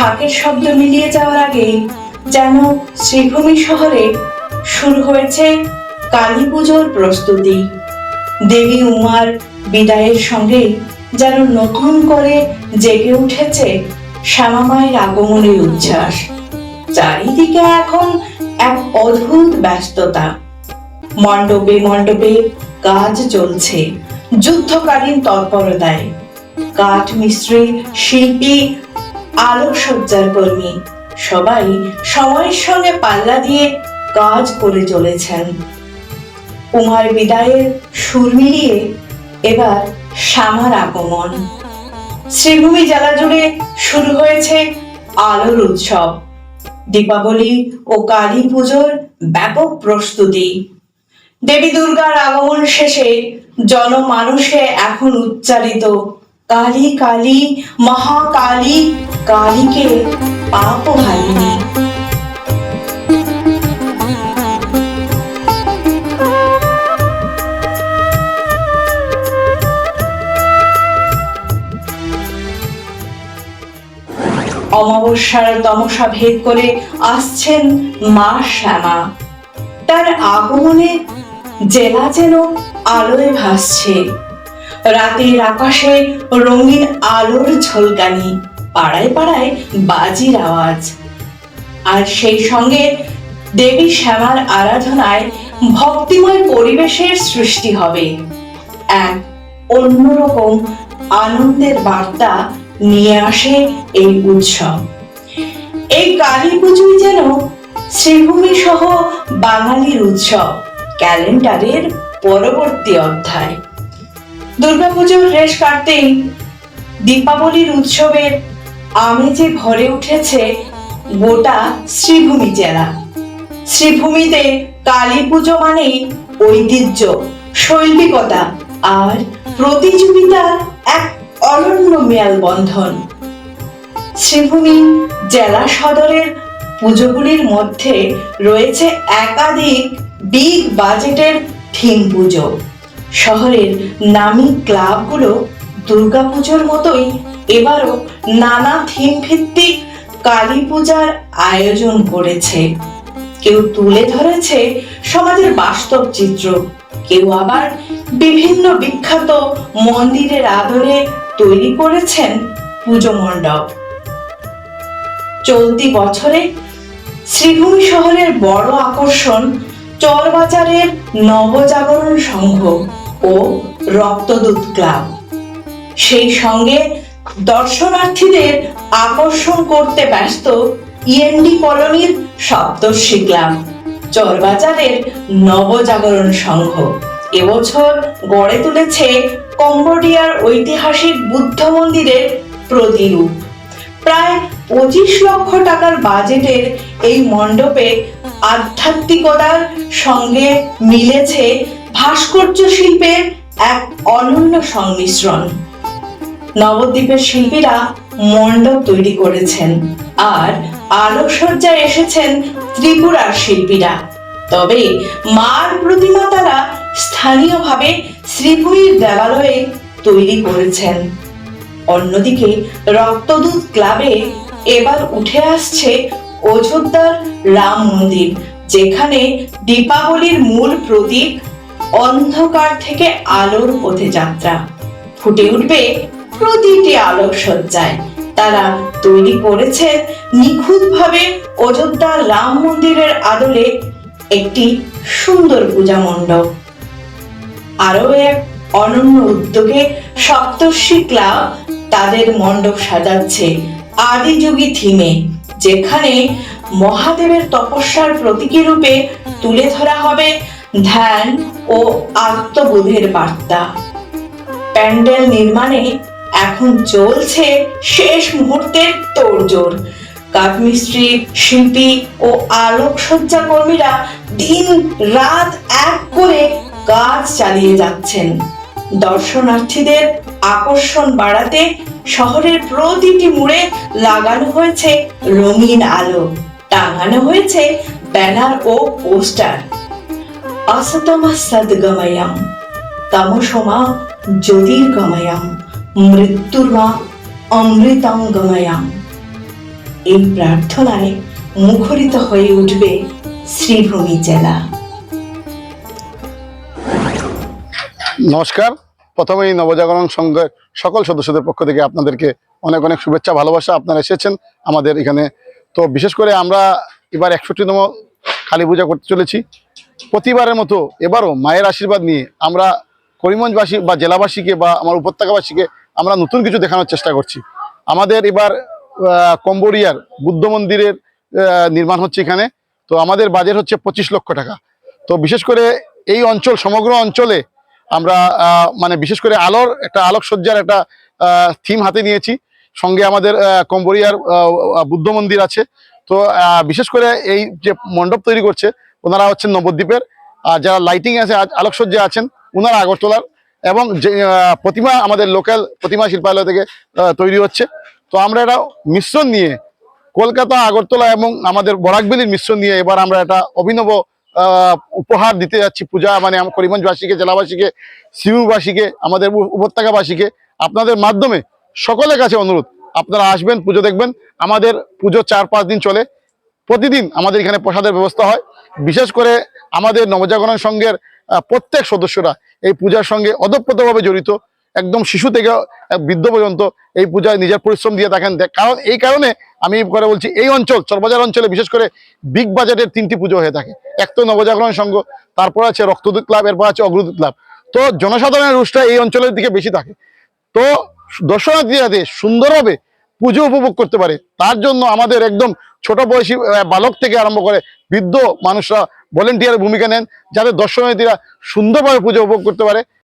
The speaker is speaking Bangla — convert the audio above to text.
ঢাকের শব্দ মিলিয়ে যাওয়ার আগে যেন শ্রীভূমি শহরে শুরু হয়েছে কালী পুজোর প্রস্তুতি। দেবী উমার বিদায়ের সঙ্গে যেন নতুন করে জেগে উঠেছে শ্যামামায়ের আগমনের উচ্ছ্বাস। চারিদিকে এখন এক অদ্ভুত ব্যস্ততা। মণ্ডপে মণ্ডপে কাজ চলছে, যুদ্ধকালীন তৎপরতায়। কাঠ মিস্ত্রি শিল্পী আলোকসজ্জার কর্মী। সবাই সময়ের সঙ্গে পাল্লা দিয়ে কাজ করে চলেছেন। উমার বিদায়ের সুর মিলিয়ে এবার শ্যামার আগমন। শ্রীভূমি জেলা জুড়ে শুরু হয়েছে আলোর উৎসব। দীপাবলি ও কালী পুজোর ব্যাপক প্রস্তুতি। দেবী দুর্গার আগমন শেষে জনমানুষে এখন উচ্চারিত কালী কালী মহাকালী কালীকে পাপ হারিনি অমাবস্যার তমসা ভেদ করে আসছেন মা শ্যামা। তার আগমনে জেলা যেন আলোয় ভাসছে। রাতের আকাশে রঙিন আলোর ঝলকানি, পাড়ায় পাড়ায় বাজির আওয়াজ। আর সেই সঙ্গে দেবী শ্যামার আরাধনায় ভক্তিময় পরিবেশের সৃষ্টি হবে। এক অন্যরকম আনন্দের বার্তা নিয়ে আসে এই উৎসব। এই কালী পুজোই যেন শ্রীভূমি সহ বাঙালির উৎসব, ক্যালেন্ডারের পরবর্তী অধ্যায়। দুর্গাপুজোর রেশ কাটতেই দীপাবলির উৎসবের আমেজে ভরে উঠেছে গোটা শ্রীভূমি জেলা। শ্রীভূমিতে কালী পুজো মানেই ঐতিহ্য, শৈল্পিকতা আর প্রতিযোগিতার এক অনন্য মেলবন্ধন। শ্রীভূমি জেলা সদরের পুজোগুলির মধ্যে রয়েছে একাধিক বিগ বাজেটের থিম পুজো। শহরের নামি ক্লাবগুলো দুর্গাপুজোর মতোই এবারও নানা থিম ভিত্তিক কালী পূজার আয়োজন করেছে। কেউ তুলে ধরেছে সমাজের বাস্তব চিত্র, কেউ আবার বিভিন্ন বিখ্যাত মন্দিরের আদরে তৈরি করেছেন পুজো মণ্ডপ। চলতি বছরে শ্রীভূমি শহরের বড় আকর্ষণ চরবাজারের নবজাগরণ সংঘ ও রক্তদূত ক্লাব। সেই সঙ্গে দর্শনার্থীদের আকর্ষণ করতে ব্যস্ত ইএনডি কলোনির সপ্তর্ষি ক্লাব। চরবাজারের নবজাগরণ সংঘ। এবছর গড়ে তুলেছে কম্বোডিয়ার ঐতিহাসিক বুদ্ধ মন্দিরের প্রতিরূপ। প্রায় পঁচিশ লক্ষ টাকার বাজেটের এই মণ্ডপে আধ্যাত্মিকতার সঙ্গে মিলেছে ভাস্কর্য শিল্পের এক অনন্য সংমিশ্রণ। নবদ্বীপের শিল্পীরা মণ্ডপ তৈরি করেছেন আর আলোকসজ্জায় এসেছেন ত্রিপুরার শিল্পীরা। তবে মার প্রতিমা তারা স্থানীয়ভাবে শ্রীভূমির দেবালয়ে তৈরি করেছেন। অন্যদিকে রক্তদূত ক্লাবে এবার উঠে আসছে অযোধ্যার রাম মন্দির, যেখানে দীপাবলির মূল প্রতীক অন্ধকার থেকে আলোর পথে যাত্রা। ফুটে উঠবে প্রতিটি আলোকসজ্জায়। তারা তৈরি করেছেন নিখুঁতভাবে অযোধ্যার রাম মন্দিরের আদলে একটি সুন্দর পূজা মণ্ডপ আরও এক অনন্য উদ্যোগে সপ্তর্ষি ক্লাব তাদের মণ্ডপ সাজাচ্ছে আদিযোগী থিমে, যেখানে মহাদেবের তপস্যার প্রতীকী রূপে তুলে ধরা হবে ধ্যান ও আত্মবোধের বার্তা। প্যান্ডেল নির্মাণে এখন চলছে শেষ মুহূর্তের তোড়জোড়। কাঠমিস্ত্রি শিল্পী ও আলোকসজ্জা কর্মীরা দিন রাত এক করে কাজ চালিয়ে যাচ্ছেন। দর্শনার্থীদের আকর্ষণ বাড়াতে শহরের প্রতিটি মুড়ে লাগানো হয়েছে রঙিন আলো, টাঙানো হয়েছে ব্যানার ও পোস্টার। অসতমা সদ্গময়ম তমসমা জ্যোতির্গময়ম মৃত্যুর্মা অমৃতঙ্গময়ম এই প্রার্থনায় মুখরিত হয়ে উঠবে শ্রীভূমি জেলা। নমস্কার। প্রথমেই নবজাগরণ সংঘের সকল সদস্যদের পক্ষ থেকে আপনাদেরকে অনেক অনেক শুভেচ্ছা, ভালোবাসা। আপনারা এসেছেন আমাদের এখানে। তো বিশেষ করে আমরা এবার একষট্টিতম কালী পূজা করতে চলেছি। প্রতিবারের মতো এবারও মায়ের আশীর্বাদ নিয়ে আমরা করিমগঞ্জবাসী বা জেলাবাসীকে বা আমার উপত্যকাবাসীকে আমরা নতুন কিছু দেখানোর চেষ্টা করছি। আমাদের এবার কম্বোডিয়ার বুদ্ধ মন্দিরের নির্মাণ হচ্ছে এখানে। তো আমাদের বাজেট হচ্ছে পঁচিশ লক্ষ টাকা। তো বিশেষ করে এই অঞ্চল সমগ্র অঞ্চলে আমরা মানে বিশেষ করে আলোর একটা আলোকসজ্জার একটা থিম হাতে নিয়েছি। সঙ্গে আমাদের আহ, কম্বোডিয়ার বুদ্ধ মন্দির আছে। তো বিশেষ করে এই যে মণ্ডপ তৈরি করছে ওনারা হচ্ছেন নবদ্বীপের। আর যারা লাইটিং আছে, আজ- আলোকসজ্জা আছেন ওনারা আগরতলার। এবং যে প্রতিমা আমাদের লোকাল প্রতিমা শিল্পালয় থেকে তৈরি হচ্ছে। তো আমরা এটা মিশ্রণ নিয়ে কলকাতা, আগরতলা এবং আমাদের বরাকবেলির মিশ্রণ নিয়ে এবার আমরা একটা অভিনব উপহার দিতে যাচ্ছি। পূজা মানে করিমগঞ্জবাসীকে, জেলাবাসীকে শিববাসীকে আমাদের উপত্যকাবাসীকে। আপনাদের মাধ্যমে সকলের কাছে অনুরোধ, আপনারা আসবেন, পুজো দেখবেন। আমাদের পুজো চার পাঁচ দিন চলে। প্রতিদিন আমাদের এখানে প্রসাদের ব্যবস্থা হয়। বিশেষ করে আমাদের নবজাগরণ সংঘের প্রত্যেক সদস্যরা এই পূজার সঙ্গে অদপ্রতভাবে জড়িত। একদম শিশু থেকে বৃদ্ধ পর্যন্ত এই পূজায় নিজের পরিশ্রম দিয়ে থাকেন। কারণ এই কারণে আমি করে বলছি, এই অঞ্চল চরবাজার অঞ্চলে বিশেষ করে বিগ বাজেটের তিনটি পুজো হয়ে থাকে। এক তো নবজাগরণ সংঘ, তারপর আছে রক্তদূত ক্লাব, এরপর আছে অগ্রদূত ক্লাব। তো জনসাধারণের রুশটা এই অঞ্চলের দিকে বেশি থাকে। তো দর্শনার্থী যাতে সুন্দরভাবে পুজো উপভোগ করতে পারে। তার জন্য আমাদের একদম ছোট বয়সী বালক থেকে আরম্ভ করে বৃদ্ধ মানুষরা ভলেন্টিয়ারের ভূমিকা নেন, যাতে দর্শনার্থীরা সুন্দরভাবে পুজো উপভোগ করতে পারে।